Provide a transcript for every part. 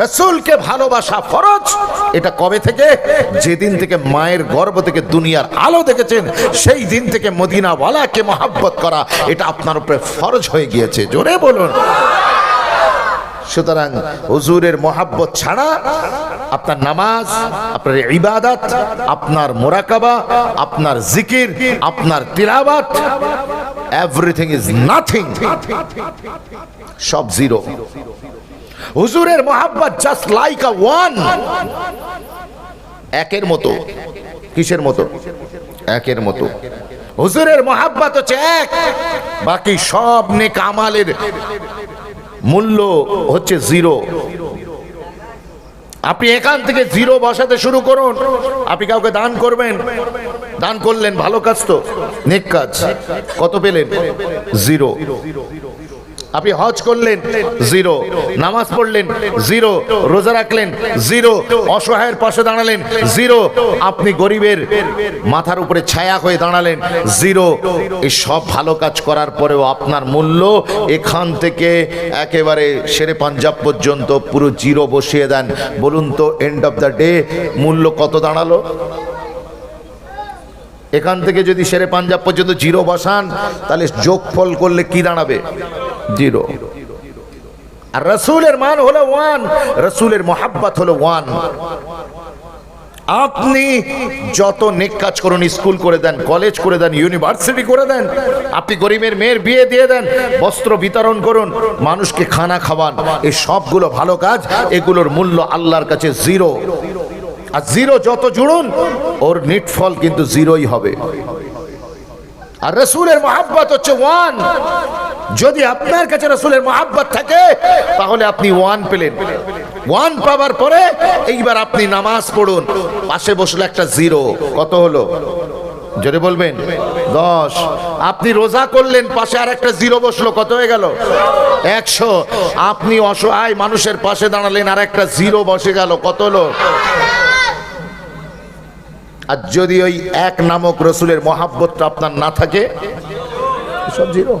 রসুলকে ভালোবাসা ফরজ। এটা কবে থেকে? যেদিন থেকে মায়ের গর্ভ থেকে দুনিয়ার আলো দেখেছেন, সেই দিন থেকে মদিনাওয়ালাকে মহাব্বত করা, এটা আপনার উপরে ফরজ হয়ে গিয়েছে। জোরে বলুন। সুতরাং হুজুরের মহাব্বত ছাড়া আপনার নামাজ, আপনার ইবাদত, আপনার মোরাকাবা, আপনার জিকির, আপনার তিলাবাত এভরিথিং ইজ নাথিং সব জিরো হুজুরের মহাব্বত জাস্ট লাইক আ ওয়ান একের মতো। কিসের মতো? একের মতো। হুজুরের মহাব্বত হচ্ছে এক। বাকি সব নেক আমালের মূল্য হচ্ছে জিরো। আপনি এখান থেকে জিরো বসাতে শুরু করুন। আপনি কাউকে দান করবেন। দান করলেন, ভালো কাজ তো। নেক কাজ। কত পেলেন? জিরো। আপনি হজ করলেন, জিরো। নামাজ পড়লেন, জিরো। রোজা রাখলেন, জিরো। অসহায়ের পাশে দাঁড়ালেন, জিরো। আপনি গরিবের মাথার উপরে ছায়া হয়ে দাঁড়ালেন, জিরো। এই সব ভালো কাজ করার পরেও আপনার মূল্য এখান থেকে একেবারে সেরে পাঞ্জাব পর্যন্ত পুরো জিরো বসিয়ে দেন। বলুন তো এন্ড অফ দ্য ডে মূল্য কত দাঁড়াল? এখান থেকে যদি সেরে পাঞ্জাব পর্যন্ত জিরো বসান, তাহলে যোগফল করলে কি দাঁড়াবে? জিরো। আর রসুলের মান হলো ওয়ান, রসুলের মোহাব্বত হলো ওয়ান। আপনি যত নেক কাজ করুন, স্কুল করে দেন, কলেজ করে দেন, ইউনিভার্সিটি করে দেন, আপনি গরিবের মেয়ের বিয়ে দিয়ে দেন, বস্ত্র বিতরণ করুন, মানুষকে খানা খাওয়ান, এই সবগুলো ভালো কাজ, এগুলোর মূল্য আল্লাহর কাছে জিরো। আর জিরো যত জুড়ুন, ওর নিটফল কিন্তু জিরোই হবে। আর রসুলের মহাব্বত হচ্ছে ওয়ান। যদি আপনার কাছে রসুলের মহাব্বত থাকে, তাহলে আপনি ওয়ান পেলেন। ওয়ান পাওয়ার পরে এইবার আপনি নামাজ পড়ুন। পাশে বসলে একটা জিরো কত হলো? জোরে বলবেন? দশ। আপনি রোজা করলেন, পাশে আর একটা জিরো বসল, কত হয়ে গেল? একশো। আপনি অসহায় মানুষের পাশে দাঁড়ালেন আর একটা জিরো বসে গেল, কত হলো? আর যদি ওই এক নামক রসুলের মহাব্বতটা আপনার না থাকে, সব জিরো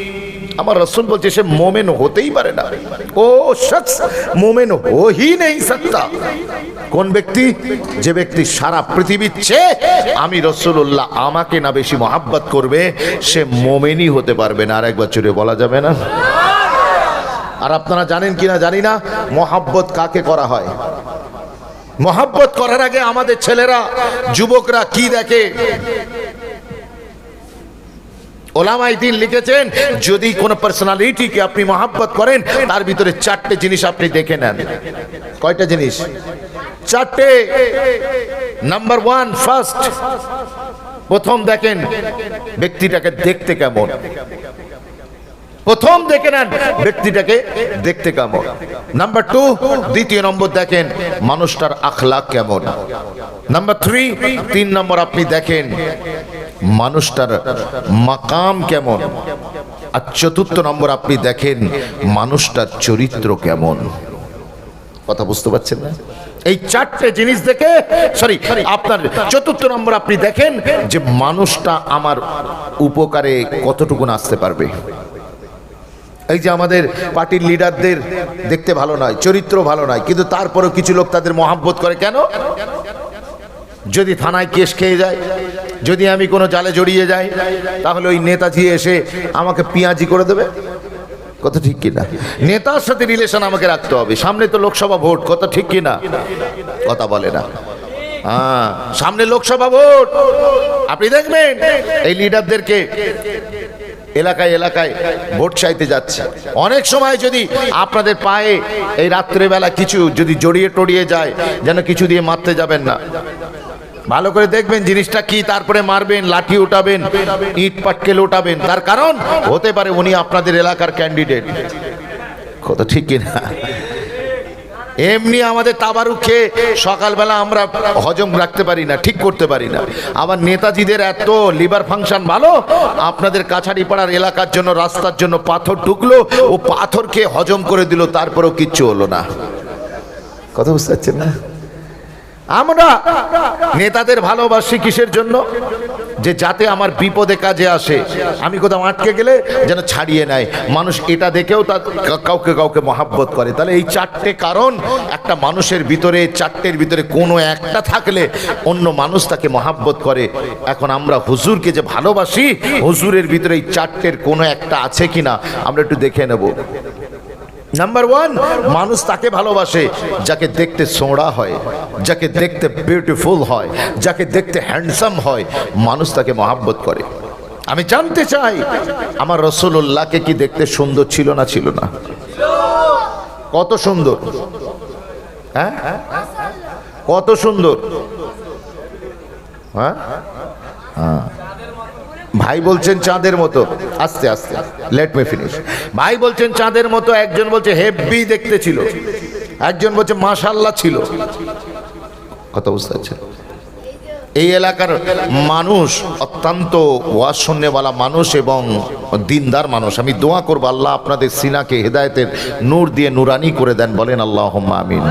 আমার রসুল বলছে, সে মোমেন হতেই পারে না। ও শখস মোমেন হো হি নেই সত্তা। কোন ব্যক্তি? যে ব্যক্তি সারা পৃথিবীর চেয়ে আমি রসুল্লাহ আমাকে না বেশি মহাব্বত করবে, সে মোমেনই হতে পারবে না। আর একবার চুরে বলা যাবে না? আর আপনারা জানেন কিনা জানি না, মহাব্বত কাকে করা হয়? মহাব্বত করার আগে আমাদের ছেলেরা, যুবকরা কি দেখে? ওলামাই দিন লিখেছেন, যদি কোন পার্সোনালিটিকে আপনি মহাব্বত করেন, তার ভিতরে চারটে জিনিস আপনি দেখে নেন। কয়টা জিনিস? চারটে। নাম্বার ওয়ান ফার্স্ট প্রথম দেখেন ব্যক্তিটাকে দেখতে কেমন। প্রথম দেখে নেন ব্যক্তিটাকে দেখতে কেমন। নাম্বার টু দ্বিতীয় নম্বর দেখেন মানুষটার আখলাক কেমন। নাম্বার থ্রি তিন নম্বর আপনি দেখেন মানুষটার মাকাম কেমন? আর চতুর্থ নম্বর আপনি দেখেন, মানুষটার চরিত্র কেমন? কথা বুঝতে পারছেন না? এই চারটে জিনিস দেখে সরি আপনার চতুর্থ নম্বর আপনি দেখেন যে মানুষটা আমার উপকারে কতটুকুন আসতে পারবে। এই যে আমাদের পার্টির লিডারদের দেখতে ভালো নয়, চরিত্র ভালো নয়, কিন্তু তারপরেও কিছু লোক তাদের মহাব্বত করে। কেন? যদি থানায় কেস খেয়ে যায়, যদি আমি কোনো জালে জড়িয়ে যাই, তাহলে ওই নেতাজি এসে আমাকে পিঁয়াজি করে দেবে? কত ঠিক কিনা নেতার সাথে রিলেশন আমাকে রাখতে হবে। সামনে তো লোকসভা ভোট কত ঠিক কিনা কথা বলে না। হ্যাঁ সামনে লোকসভা ভোট। আপনি দেখবেন, এই লিডারদেরকে এলাকায় এলাকায় ভোট চাইতে যাচ্ছে। অনেক সময় যদি আপনাদের পায়ে এই রাত্রেবেলা কিছু যদি জড়িয়ে টড়িয়ে যায়, যেন কিছু দিয়ে মারতে যাবেন না। ভালো করে দেখবেন জিনিসটা কি, তারপরে মারবেন, লাঠি উঠাবেন, ইট পাটকেল উঠাবেন। তার কারণ, হতে পারে উনি আপনাদের এলাকার ক্যান্ডিডেট কত ঠিক কিনা? এমনি আমাদের তাবারু খেয়ে সকালবেলা আমরা হজম রাখতে পারি না, ঠিক করতে পারি না। আবার নেতাজিদের এত লিভার ফাংশন ভালো, আপনাদের কাছারি পাড়ার এলাকার জন্য, রাস্তার জন্য পাথর ঢুকলো, ও পাথর খেয়ে হজম করে দিল, তারপরেও কিচ্ছু হলো না। কথা বুঝতে পারছেন না? আমরা নেতাদের ভালোবাসি কিসের জন্য? যে যাতে আমার বিপদে কাজে আসে। আমি কোথাও আটকে গেলে যেন ছাড়িয়ে নেয়। মানুষ এটা দেখেও তার কাউকে কাউকে মহাব্বত করে। তাহলে এই চারটে কারণ, একটা মানুষের ভিতরে, চারটের ভিতরে কোনো একটা থাকলে অন্য মানুষ তাকে মহাব্বত করে। এখন আমরা হুজুরকে যে ভালোবাসি, হুজুরের ভিতরে এই চারটের কোনো একটা আছে কিনা, আমরা একটু দেখে নেব। নাম্বার ওয়ান মানুষ তাকে ভালোবাসে, যাকে দেখতে সোঁড়া হয়, যাকে দেখতে বিউটিফুল হয়, যাকে দেখতে হ্যান্ডসাম হয়, মানুষ তাকে মহাব্বত করে। আমি জানতে চাই, আমার রসুল্লাহকে কি দেখতে সুন্দর ছিল না ছিল না? কত সুন্দর? হ্যাঁ? কত সুন্দর? হ্যাঁ? হ্যাঁ। ভাই বলছেন চাঁদের মতো। আস্তে আস্তে লেট মি ফিনিশ ভাই বলছেন চাঁদের মতো, একজন বলছে হেভি দেখতে ছিল। একজন বলছে মাশাল্লাহ ছিল। কথা বুঝতে পারছেন এই এলাকার মানুষ অত্যন্ত ওয়াজ মানুষ এবং দিনদার মানুষ। আমি দোয়া করব আল্লাহ আপনাদের সিনাকে, হেদায়েতের নূর দিয়ে নুরানি করে দেন। বলেন আল্লাহ আমিন।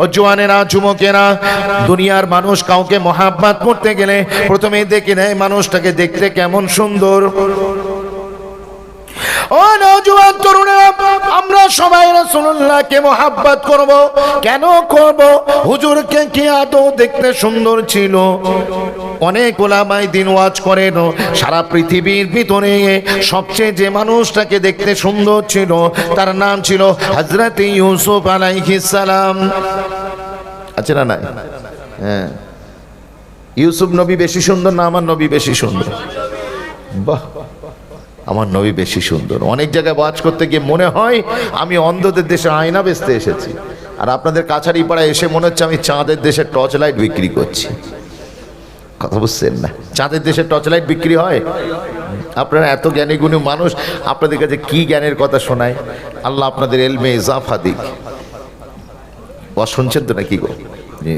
ও জোয়ানেরা, যুবকেরা, দুনিয়ার মানুষ কাউকে মহাব্বাত করতে গেলে প্রথমে দেখে নেয় মানুষটাকে দেখতে কেমন সুন্দর। ও নজুয়ান তরুণেরা আমরা সবাই রাসূলুল্লাহকে মহাব্বত করব। কেন করব? হুজুরকে কি আদৌ দেখতে সুন্দর ছিল? অনেক ওলামাই দিন ওয়াজ করেন, সারা পৃথিবীর ভিতরে সবচেয়ে যে মানুষটাকে দেখতে সুন্দর ছিল, তার নাম ছিল হযরত ইউসুফ আলাইহিস সালাম। আছে না নাই? হ্যাঁ। ইউসুফ নবী বেশি সুন্দর না আমার নবী বেশি সুন্দর? বাহ। আমার নবী বেশি সুন্দর। অনেক জায়গায় ওয়াজ করতে গিয়ে মনে হয় আমি অন্ধদের দেশে আয়না বেচতে এসেছি। আর আপনাদের কাছারি পাড়ায় এসে মনে হচ্ছে আমি চাঁদের দেশে টর্চ লাইট বিক্রি করছি। কথা বুঝছেন না? চাঁদের দেশে টর্চ লাইট বিক্রি হয়? আপনারা এত জ্ঞানী গুণী মানুষ, আপনাদের কাছে কি জ্ঞানের কথা শোনায়? আল্লাহ আপনাদের এলমে ইজাফা দিক। শুনছেন তো নাকি গো? জি।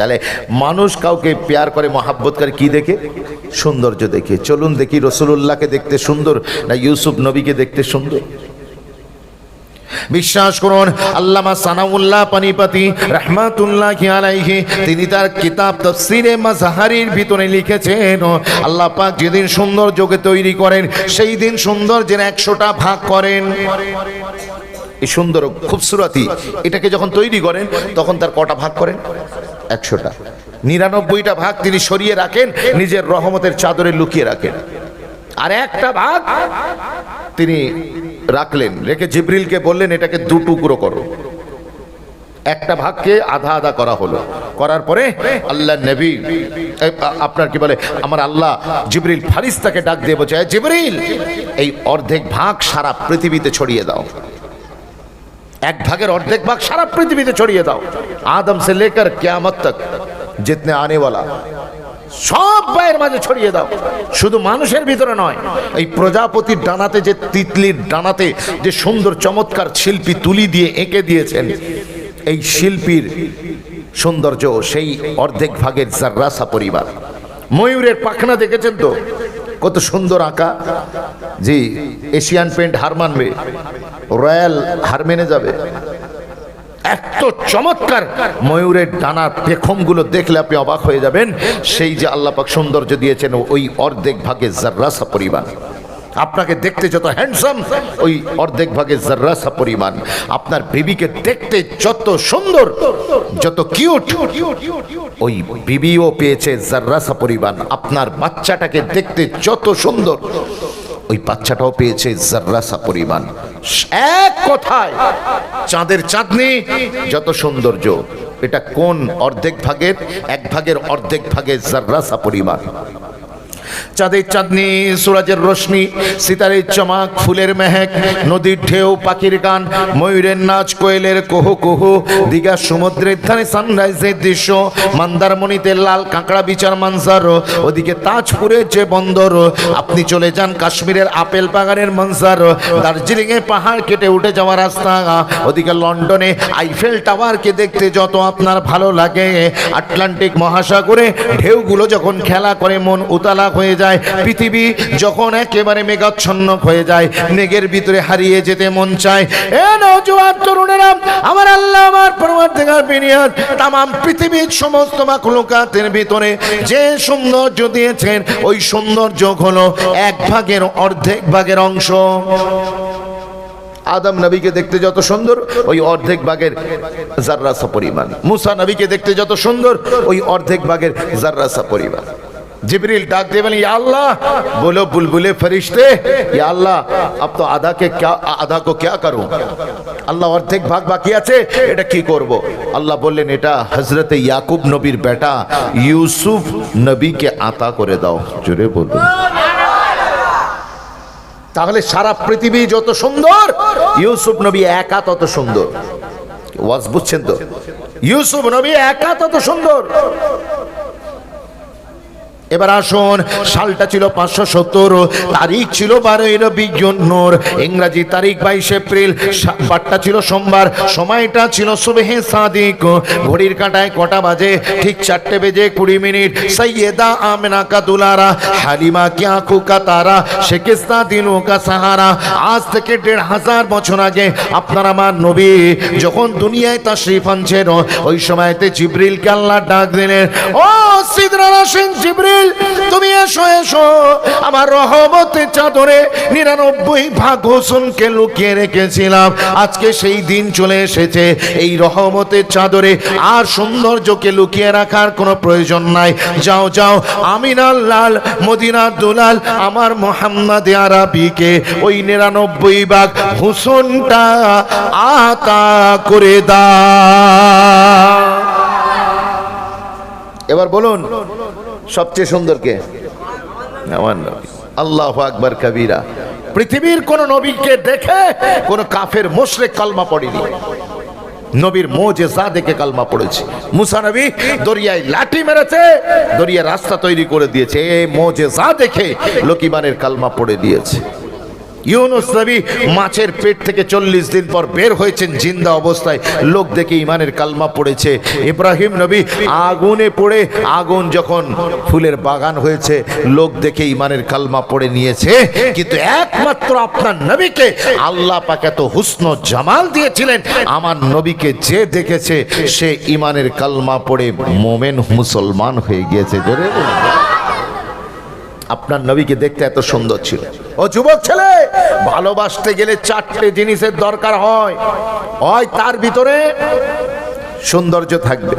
তাহলে মানুষ কাউকে পেয়ার করে, মহাব্বত করে কি দেখে? সৌন্দর্য দেখে। চলুন দেখি রসুল্লাহকে দেখতে সুন্দর না ইউসুফ নবীকে দেখতে সুন্দর? বিশ্বাস করুন, আল্লামা সানাউল্লাহ পানিপাতি রহমাতুল্লাহ আলাইহি, তিনি তার কিতাব তফসিরে মাজহারির ভিতরে লিখেছেন, আল্লাহ পাক যেদিন সৌন্দর্যকে তৈরি করেন, সেই দিন সৌন্দর্যের একশোটা ভাগ করেন। এই সুন্দর খুবসুরাতি, এটাকে যখন তৈরি করেন, তখন তার কটা ভাগ করেন? একশোটা। নিরানব্বইটা ভাগ তিনি সরিয়ে রাখেন, নিজের রহমতের চাদরে লুকিয়ে রাখেন। আর একটা ভাগ তিনি রাখলেন, রেখে জিব্রিলকে বললেন, এটাকে দু টুকরো করো। একটা ভাগকে আধা আধা করা হলো। করার পরে আল্লাহ নবী আপনার কি বলে, আমার আল্লাহ জিবরিল ফারিস্তাকে ডাক দিয়ে "এ জিবরিল, এই অর্ধেক ভাগ সারা পৃথিবীতে ছড়িয়ে দাও। এক ভাগের অর্ধেক ভাগ সারা পৃথিবীতে ছড়িয়ে দাও। আদম সে লেকর কিয়ামত তক, জিতনে আনে वाला সব ভাইয়ের মাঝে ছড়িয়ে দাও। শুধু মানুষের ভিতরে নয়, এই প্রজাপতির ডানাতে যে তিতলির ডানাতে যে সুন্দর চমৎকার শিল্পী তুলি দিয়ে এঁকে দিয়েছেন, এই শিল্পীর সৌন্দর্য সেই অর্ধেক ভাগের জার্রাসা পরিবার। ময়ূরের পাখনা দেখেছেন তো? কত সুন্দর আঁকা। জি এশিয়ান পেন্ট হার মানবে। রয়্যাল হার মেনে যাবে। এত চমৎকার ময়ূরের ডানা পেখমগুলো দেখলে আপনি অবাক হয়ে যাবেন। সেই যে আল্লাপাক সৌন্দর্য দিয়েছেন, ওই অর্ধেক ভাগে জার্রাসা পরিমাণ। আপনাকে দেখতে যত হ্যান্ডসাম ওই অর্ধেক ভাগে জার্রাসা পরিমাণ। আপনার বিবিকে দেখতে যত সুন্দর, যত কিউট ওই বিবিও পেয়েছে জার্রাসা পরিমাণ। আপনার বাচ্চাটাকে দেখতে যত সুন্দর, ওই বাচ্চাটাও পেয়েছে জার্রাসা পরিমাণ। এক কথায়, চাঁদের চাঁদনি, যত সৌন্দর্য, এটা কোন অর্ধেক ভাগের, এক ভাগের অর্ধেক ভাগের জার্রাসা পরিমাণ? চাঁদের চাঁদনি, সুরাজের রশ্মি সিতারের চমাক, ফুলের মেহেক, নদীর ঢেউ, পাখির গান, ময়ূরের নাচ, কোয়েলের কোহো কোহো, দীঘা সমুদ্রের ধারে সানরাইজের দৃশ্য, মন্দারমণিতে লাল কাঁকড়া বিচার মানসার, ওদিকে তাজপুরের যে বন্দর, আপনি চলে যান কাশ্মীরের আপেল বাগানের মনসার দার্জিলিং এ পাহাড় কেটে উঠে যাওয়া রাস্তা, ওদিকে লন্ডনে আইফেল টাওয়ারকে দেখতে যত আপনার ভালো লাগে, আটলান্টিক মহাসাগরে ঢেউগুলো যখন খেলা করে, মন উতালা হয়ে যায়। পৃথিবী যখন একেবারে মেঘাচ্ছন্ন হয়ে যায়, মেঘের ভিতরে হারিয়ে যেতে মন চায়। এ নওজোয়ান তরুণেরা, আমার আল্লাহ, আমার পরবর্তীকার বিনিয়াদ, তামাম পৃথিবীর সমস্ত মাখলুকাতের ভিতরে যে সৌন্দর্য দিয়েছেন, ওই সৌন্দর্য হলো এক ভাগের অর্ধেক ভাগের অংশ। আদম নবীকে দেখতে যত সুন্দর, ওই অর্ধেক ভাগের জার্রাসা পরিমাণ। মুসা নবীকে দেখতে যত সুন্দর, ওই অর্ধেক ভাগের জার্রাসা পরিমাণ। जिब्रील डाक दे बोले या अल्लाह बोलो बुलबुले फरिश्ते या अल्लाह अब तो आधा के क्या आधा को क्या करूं আল্লাহ অর্ধেক ভাগ বাকি আছে এটা কি করব আল্লাহ বললেন এটা হজরতে ইয়াকুব নবীর বেটা ইউসুফ নবীকে আতা করে দাও জোরে বলুন তাহলে সারা পৃথিবী যত সুন্দর ইউসুফ নবী একা তত সুন্দর ওয়াজ বুঝছেন তো ইউসুফ নবী একা তত সুন্দর এবার আসুন, সালটা ছিল পাঁচশো সত্তর, তারিখ ছিল বারোই রবিজন্যর ইংরাজি তারিখ বাইশ এপ্রিল বারটা ছিল সোমবার, সময়টা ছিল সুবেহে সাদিক, ঘড়ির কাঁটায় কটা বাজে? ঠিক চারটে বেজে কুড়ি মিনিট। সৈয়দা আমেনা কা দুলারা, হালিমা কি আঁকু কা তারা শেকিস্তা কা সাহারা? আজ থেকে দেড় হাজার বছর আগে আপনার আমার নবী যখন দুনিয়ায় তাশরিফ আনছেন, ওই সময়তে জিব্রিলকে আল্লাহ ডাক দিলেন, ও সিদরার আসেন জিব্রিল তুমি এসো এসো। আমার রহমতের চাদরে নিরানব্বই ভাগ হোসনকে লুকিয়ে রেখেছিলাম। আজকে সেই দিন চলে এসেছে। এই রহমতের চাদরে আর সৌন্দর্যকে লুকিয়ে রাখার কোনো প্রয়োজন নাই। যাও যাও আমিনাল লাল মদিনার দুলাল, আমার মোহাম্মদ আরাবিকে ওই নিরানব্বই ভাগ হুসনটা আতা করে দা এবার বলুন সবচেয়ে সুন্দর কে? আমার নবী। আল্লাহ আকবর কবিরা। পৃথিবীর কোন নবীকে দেখে কোন কাফের মোশরে কালমা পড়েনি। নবীর মোজে যা দেখে কালমা পড়েছে। মুসা নবী দরিয়ায় লাঠি মেরেছে, দরিয়া রাস্তা তৈরি করে দিয়েছে। এ মোজে যা দেখে লোকিমানের কালমা পড়ে দিয়েছে। ইউনুস নবী মাছের পেট থেকে চল্লিশ দিন পর বের হয়েছেন, জিন্দা অবস্থায়। লোক দেখে ইমানের কালমা পড়েছে। ইব্রাহিম নবী আগুনে পড়ে, আগুন যখন ফুলের বাগান হয়েছে, লোক দেখে ইমানের কালমা পড়ে নিয়েছে। কিন্তু একমাত্র আপনার নবীকে আল্লাহ পাক এত হুসন জামাল দিয়েছিলেন। আমার নবীকে যে দেখেছে, সে ইমানের কালমা পড়ে মোমেন মুসলমান হয়ে গিয়েছে। জোরে। আপনার নবীকে দেখতে এত সুন্দর ছিল। ও যুবক ছেলে, ভালোবাসতে গেলে চারটে জিনিসের দরকার হয়। হয় তার ভিতরে সৌন্দর্য থাকবে,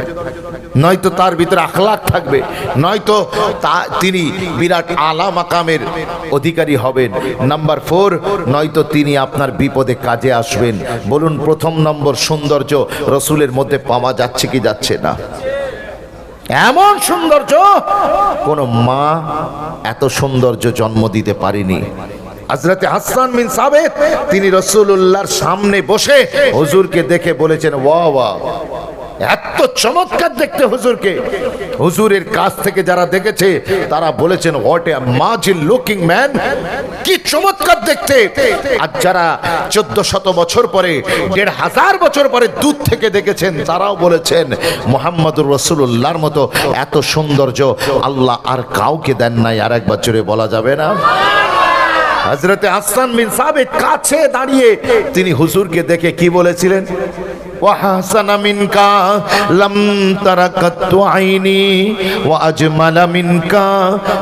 নয়তো তার ভিতরে আখলাখ থাকবে, নয়তো তা তিনি বিরাট আলা মাকামের অধিকারী হবেন। নাম্বার ফোর, নয়তো তিনি আপনার বিপদে কাজে আসবেন। বলুন, প্রথম নম্বর সৌন্দর্য রসুলের মধ্যে পাওয়া যাচ্ছে কি যাচ্ছে না? এমন সৌন্দর্য, কোন মা এত সৌন্দর্য জন্ম দিতে পারেনি। হজরতে হাসান বিন সাবেদ তিনি রসুল্লাহর সামনে বসে হজুরকে দেখে বলেছেন ওয়া ওয়া। এত চমৎকার দেখতে হুজুরকে। হুজুরের কাছ থেকে যারা দেখেছে, তারা বলেছেন হোয়াট এ মাজিল লুকিং ম্যান কি চমৎকার দেখতে। আর যারা চোদ্দ শত বছর পরে, দেড় হাজার বছর পরে দূর থেকে দেখেছেন, তারাও বলেছেন, মোহাম্মদুর রসুল্লাহর মতো এত সৌন্দর্য আল্লাহ আর কাউকে দেন নাই। আর এক বছরে বলা যাবে না। হজরতে হাসান বিন সাবেক কাছে দাঁড়িয়ে তিনি হুজুরকে দেখে কি বলেছিলেন? وحسن منك لم تر قط عيني وأجمل منك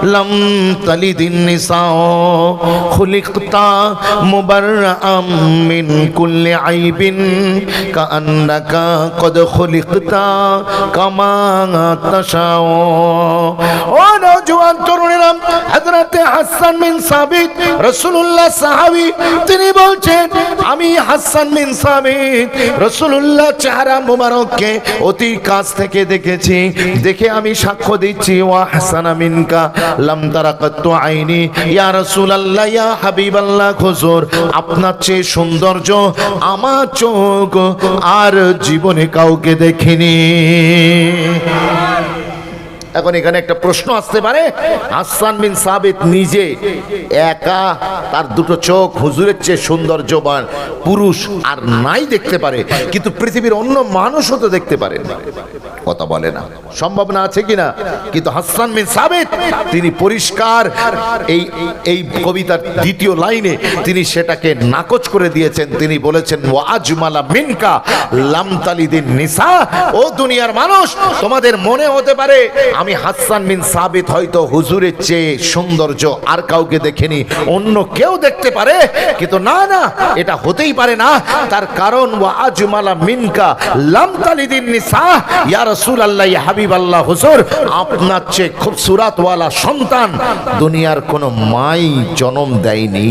لم تلد النساء خلقت مبرأ من كل عيب كأنك قد خلقت كما تشاء ও নওজোয়ান তরুণেরা হযরতে হাসান বিন সাবিত রাসূলুল্লাহ সাহাবী তিনি বলছেন আমি হাসান বিন সাবিত রাসূলুল্লাহ রসুল্লাহ চেহারা মোবারককে অতি কাছ থেকে দেখেছি। দেখে আমি সাক্ষ্য দিচ্ছি, ওয়া হাসানা মিনকা লাম তারাকাতু আইনি। ইয়া রাসূলুল্লাহ, ইয়া হাবিবাল্লাহ, হুজুর, আপনার চেয়ে সৌন্দর্য আমার চোখ আর জীবনে কাউকে দেখিনি। এখন এখানে একটা প্রশ্ন আসতে পারে। হাসান বিন সাবিত নিজে একা, তার দুটো চোখ হুজুরের চেয়ে সৌন্দর্যবান, পুরুষ আর নাই দেখতে পারে, কিন্তু পৃথিবীর অন্য মানুষও তো দেখতে পারে কথা বলে না। সম্ভাবনা আছে কিনা? কিন্তু হাসান বিন সাবিত, তিনি পরিষ্কার, এই এই কবিতার দ্বিতীয় লাইনে তিনি সেটাকে নাকচ করে দিয়েছেন। তিনি বলেছেন ওয়াজমালা মিনকা লামতালিদিন নিসা। ও দুনিয়ার মানুষ, তোমাদের মনে হতে পারে, আমি হাসান বিন সাবিত হয়তো হুজুরের চেয়ে সৌন্দর্য আর কাউকে দেখেনি, অন্য কেউ দেখতে পারে, কিন্তু না না, এটা হতেই পারে না। তার কারণ ওয়াজমালা মিনকা লামতালিদিন নিসা, ইয়া রাসূলুল্লাহ ইয়া হাবিবাল্লাহ হুজুর, আপনার চেয়ে খুব সুরাতওয়ালা সন্তান দুনিয়ার কোনো মাই জন্ম দেয়নি।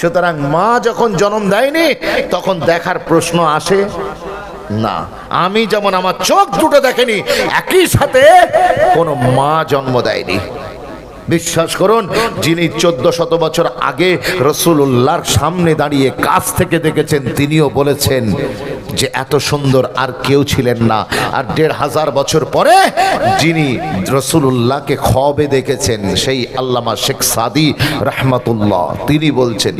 সুতরাং মা যখন জন্ম দেয়নি, তখন দেখার প্রশ্ন আসে না, আমি যেমন আমার চোখ দুটো দেখেনি, একই সাথে কোনো মা জন্ম দেয়নি। বিশ্বাস করুন, যিনি চোদ্দ শত বছর আগে রসুল্লাহর সামনে দাঁড়িয়ে কাছ থেকে দেখেছেন, তিনিও বলেছেন যে এত সুন্দর আর কেউ ছিলেন না। আর দেড় হাজার বছর পরে যিনি রসুল্লাহকে খবে দেখেছেন, সেই আল্লামা শেখ সাদি রহমতুল্লাহ, তিনি বলছেন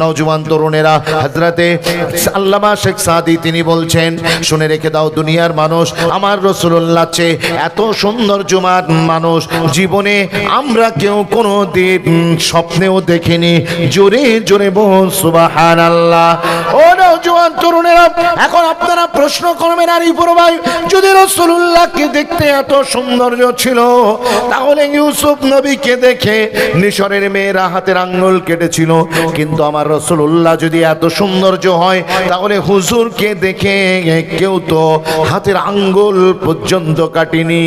নওজোয়ান তরুণেরা, হযরতে আল্লামা শেখ সাদি তিনি বলছেন, শুনে রেখে দাও দুনিয়ার মানুষ, আমার রসুল্লাহ চেয়ে এত সৌন্দর্যমান মানুষ, জীবনে আমরা কেউ কোনো দিন স্বপ্নেও দেখিনি। জোরে জোরে বল সুবাহান আল্লাহ ও নওজোয়ান তরুণেরা, এখন আপনারা প্রশ্ন করবেন, আর ইপুর যদি রসুল্লাহকে দেখতে এত সৌন্দর্য ছিল, তাহলে ইউসুফ নবীকে দেখে মিশরের মেয়েরা হাতের আঙ্গুল কেটেছিল। কিন্তু আমার রসুল্লাহ যদি এত সৌন্দর্য হয় তাহলে হুজুরকে দেখে কেউ তো হাতের আঙ্গুল পর্যন্ত কাটিনি।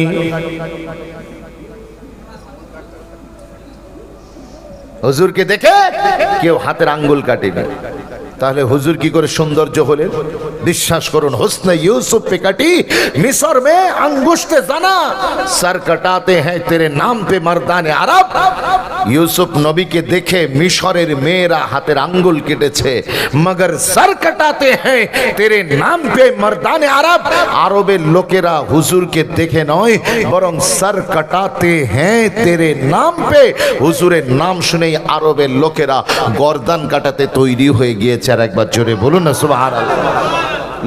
হুজুরকে দেখে কেউ হাতের আঙ্গুল কাটেনি। তাহলে হুজুর কি করে সৌন্দর্য হলেন? বিশ্বাস করুন হোসনে ইউসুফ पे कटी मिस्र में अंगुष्ठ जाना सर कटाते हैं तेरे नाम पे मर्दाने আরব ইউসুফ নবীকে দেখে মিশরের মেয়েরা হাতের আঙ্গুল কেটেছে মগর সর কাটাতে হ্যাঁ তেরে নাম পে মর্দানে আরব আরবের লোকেরা হুজুরকে দেখে নয় বরং সর কাটাতে হ্যাঁ তেরে নাম পে হুজুরের নাম শুনেই আরবের লোকেরা গর্দান কাটাতে তৈরি হয়ে গিয়েছে আর একবার জোরে বলুন না সুবহানাল্লাহ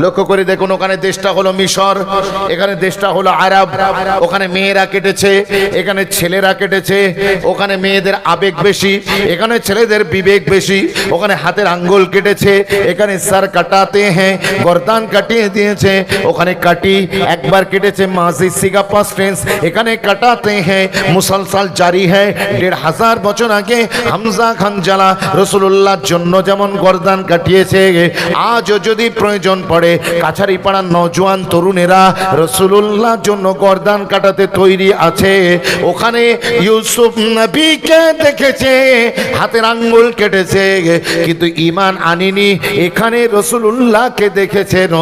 লক্ষ্য করে দেখুন, ওখানে দেশটা হলো মিশর, এখানে দেশটা হলো আরব, ওখানে মেয়েরা কেটেছে, এখানে ছেলেরা কেটেছে, ওখানে মেয়েদের আবেগ বেশি, এখানে ছেলেদের বিবেক বেশি, ওখানে হাতের আঙ্গুল কেটেছে, এখানে সার কাটাতে হ্যাঁ গরদান কাটিয়ে দিয়েছে, ওখানে কাটি একবার কেটেছে মাঝি সিগা পাস এখানে কাটাতে হ্যাঁ মুসলসাল জারি হ্যাঁ দেড় হাজার বছর আগে হামজা খান জালা রসুল্লাহর জন্য যেমন গরদান কাটিয়েছে, আজও যদি প্রয়োজন পড়ে কাছারি পাড়ার নজওয়ান তরুণেরা রসুল্লাহর জন্য গর্দান কাটাতে তৈরি আছে। ওখানে ইউসুফ নবীকে দেখেছে, হাতের আঙ্গুল কেটেছে, কিন্তু ইমান আনিনি। এখানে রসুল্লাহকে দেখেছেন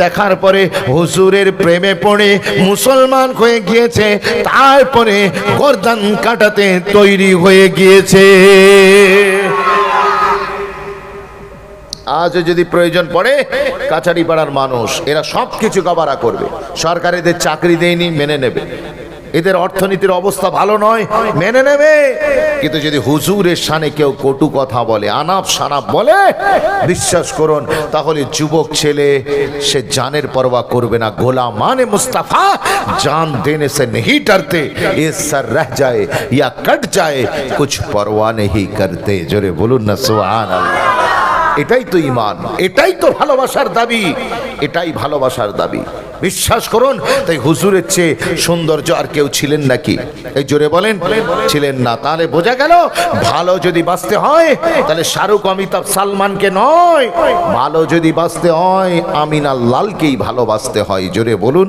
দেখার পরে হুজুরের প্রেমে পড়ে মুসলমান হয়ে গিয়েছে, তারপরে গর্দান কাটাতে তৈরি হয়ে গিয়েছে। আজ যদি প্রয়োজন পড়ে কাছারি পাড়ার মানুষ, এরা সব কিছু গাবারা করবে। সরকার এদের চাকরি দেয়নি, মেনে নেবে। এদের অর্থনীতির অবস্থা ভালো নয়, মেনে নেবে। কিন্তু যদি হুজুরের সানে কেউ কটু কথা বলে, আনাপ সানাপ বলে, বিশ্বাস করুন, তাহলে যুবক ছেলে, সে জানের পরোয়া করবে না। গোলা মানে মুস্তাফা, জান দেনে সে নেহি ডরতে এ সার রহ যায়, ইয়া কট যায়, কুছ পরোয়া নেহি করতে। জোরে বলুন না সুহান আল্লাহ এটাই তো ইমান এটাই তো ভালোবাসার দাবি, এটাই ভালোবাসার দাবি। বিশ্বাস করুন, তাই হুজুরের চেয়ে সৌন্দর্য আর কেউ ছিলেন নাকি? এই জোরে বলেন, ছিলেন না। তাহলে বোঝা গেল, ভালো যদি বাঁচতে হয়, তাহলে শাহরুখ অমিতাভ সালমানকে নয়, ভালো যদি বাঁচতে হয়, আমিনা লালকেই ভালোবাসতে হয়। জোরে বলুন।